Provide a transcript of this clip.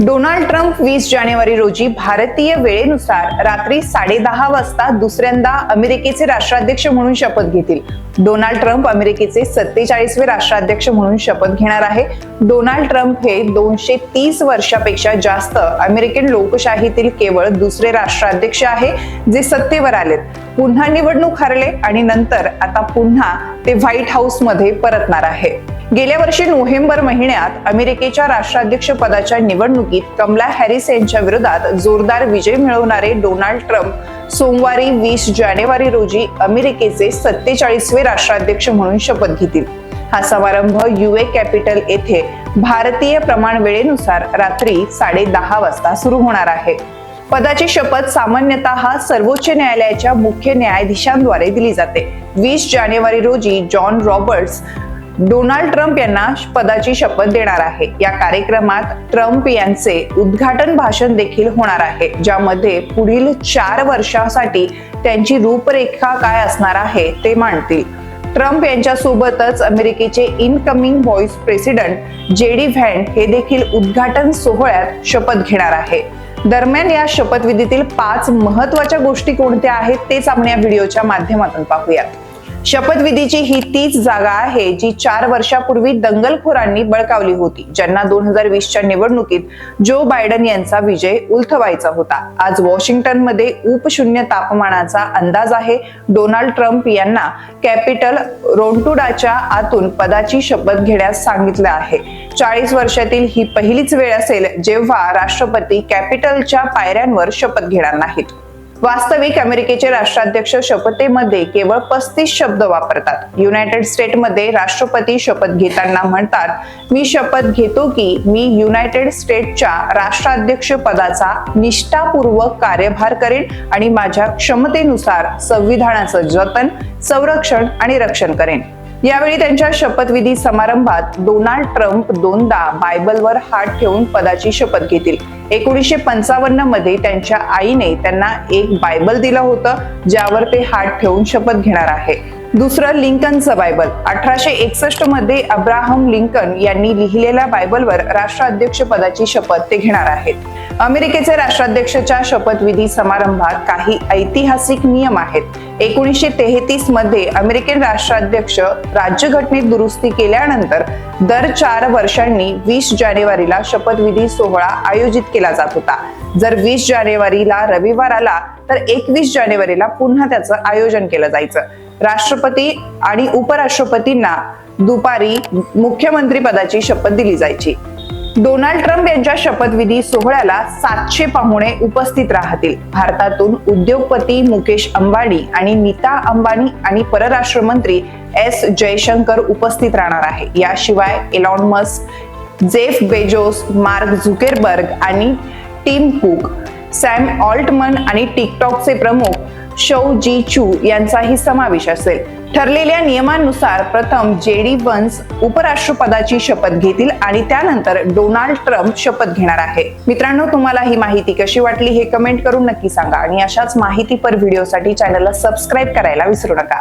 Donald Trump वीस जानेवारी रोजी भारतीय वेळेनुसार रात्री साडेदहा वाजता दुसऱ्यांदा अमेरिकेचे राष्ट्राध्यक्ष म्हणून शपथ घेतील. डोनाल्ड ट्रम्प अमेरिकेचे सत्तेचाळीसवे राष्ट्राध्यक्ष म्हणून शपथ घेणार आहे. डोनाल्ड ट्रम्प हे दोनशे तीस वर्षापेक्षा जास्त अमेरिकन लोकशाहीतील केवळ दुसरे राष्ट्राध्यक्ष आहे जे सत्तेवर आलेत. पुन्हा निवडणूक हरले आणि नंतर आता पुन्हा ते व्हाईट हाऊसमध्ये परतणार आहे. गेल्या वर्षी नोव्हेंबर महिन्यात अमेरिकेच्या राष्ट्राध्यक्ष पदाच्या निवडणुकीत कमला हॅरिस यांच्या विरोधात जोरदार विजय मिळवणारे डोनाल्ड ट्रम्प सोमवारी वीस जानेवारी रोजी अमेरिकेचे सत्तेचाळीसवे राष्ट्राध्यक्ष म्हणून शपथ घेतील. हा समारंभ युए कॅपिटल येथे भारतीय प्रमाण वेळेनुसार रात्री साडे दहा वाजता सुरू होणार आहे. पदाची शपथ सामान्यतः सर्वोच्च न्यायालयाच्या मुख्य न्यायाधीशांद्वारे दिली जाते. वीस जानेवारी रोजी जॉन रॉबर्ट्स डोनाल्ड ट्रम्प यांना पदाची शपथ देणार आहे. या कार्यक्रमात ट्रम्प यांचे उद्घाटन भाषण देखील होणार आहे ज्यामध्ये पुढील चार वर्षासाठी त्यांची रूपरेखा काय असणार आहे ते मांडतील. ट्रम्प यांच्या सोबतच अमेरिकेचे incoming vice president J D Vance हे देखील उद्घाटन सोहळ्यात शपथ घेणार आहे. दरम्यान या शपथविधीतील पाच महत्त्वाच्या गोष्टी कोणत्या आहेत तेच आपण या व्हिडिओच्या माध्यमातून पाहूयात. शपथविधीची ही तीच जागा आहे जी चार वर्षापूर्वी दंगलखोरांनी बळकावली होती ज्यांना दोन हजार वीसच्या निवडणुकीत जो बायडन यांचा विजय उलथवायचा होता. आज वॉशिंग्टनमध्ये उपशून्य तापमानाचा अंदाज आहे. डोनाल्ड ट्रम्प यांना कॅपिटल रोंटुडाच्या आतून पदाची शपथ घेण्यास सांगितलं आहे. चाळीस वर्षातील ही पहिलीच वेळ असेल जेव्हा राष्ट्रपती कॅपिटलच्या पायऱ्यांवर शपथ घेणार नाहीत. वास्तविक अमेरिकेचे राष्ट्राध्यक्ष शपथेमध्ये केवळ पस्तीस शब्द वापरतात. युनायटेड स्टेटमध्ये राष्ट्रपती शपथ घेताना म्हणतात मी शपथ घेतो की मी युनायटेड स्टेटच्या राष्ट्राध्यक्ष पदाचा निष्ठापूर्वक कार्यभार करेन आणि माझ्या क्षमतेनुसार संविधानाचं जतन संरक्षण आणि रक्षण करेन. यावेळी त्यांच्या शपथविधी समारंभात डोनाल्ड ट्रम्प दोनदा बायबलवर हात ठेवून पदाची शपथ घेतील. एकोणीसशे पंचावन्नमध्ये त्यांच्या आईने त्यांना एक बायबल दिलं होतं ज्यावर ते हात ठेवून शपथ घेणार आहे. दुसरं लिंकनचं बायबल. अठराशे एकसष्टमध्ये अब्राहम लिंकन यांनी लिहिलेल्या बायबलवर राष्ट्राध्यक्ष पदाची शपथ ते घेणार आहेत. अमेरिकेचे राष्ट्राध्यक्षाच्या शपथविधी समारंभात काही ऐतिहासिक नियम आहेत. एकोणीसशे तेहतीसमध्ये अमेरिकन राष्ट्राध्यक्ष राज्यघटनेत दुरुस्ती केल्यानंतर दर चार वर्षांनी वीस जानेवारीला शपथविधी सोहळा आयोजित केला जात होता. जर वीस जानेवारीला रविवार आला तर एकवीस जानेवारीला पुन्हा त्याचं आयोजन केलं जायचं. राष्ट्रपती आणि उपराष्ट्रपतींना दुपारी मुख्यमंत्री पदाची शपथ दिली जायची. डोनाल्ड ट्रम्प यांच्या शपथविधी सोहळ्याला सातशे पाहुणे उपस्थित राहतील. भारतातून उद्योगपती मुकेश अंबानी आणि नीता अंबानी आणि परराष्ट्र मंत्री एस जयशंकर उपस्थित राहणार आहे. याशिवाय Elon Musk Jeff Bezos Mark Zuckerberg आणि टीम कुक सॅम ऑल्टमन आणि टिकटॉकचे प्रमुख शौ जी चू यांचाही समावेश असेल. ठरलेल्या नियमांनुसार प्रथम जेडी वन्स उपराष्ट्रपदाची शपथ घेतील आणि त्यानंतर डोनाल्ड ट्रम्प शपथ घेणार आहे. मित्रांनो तुम्हाला ही माहिती कशी वाटली हे कमेंट करून नक्की सांगा आणि अशाच माहितीपर व्हिडिओसाठी चॅनलला सबस्क्राईब करायला विसरू नका.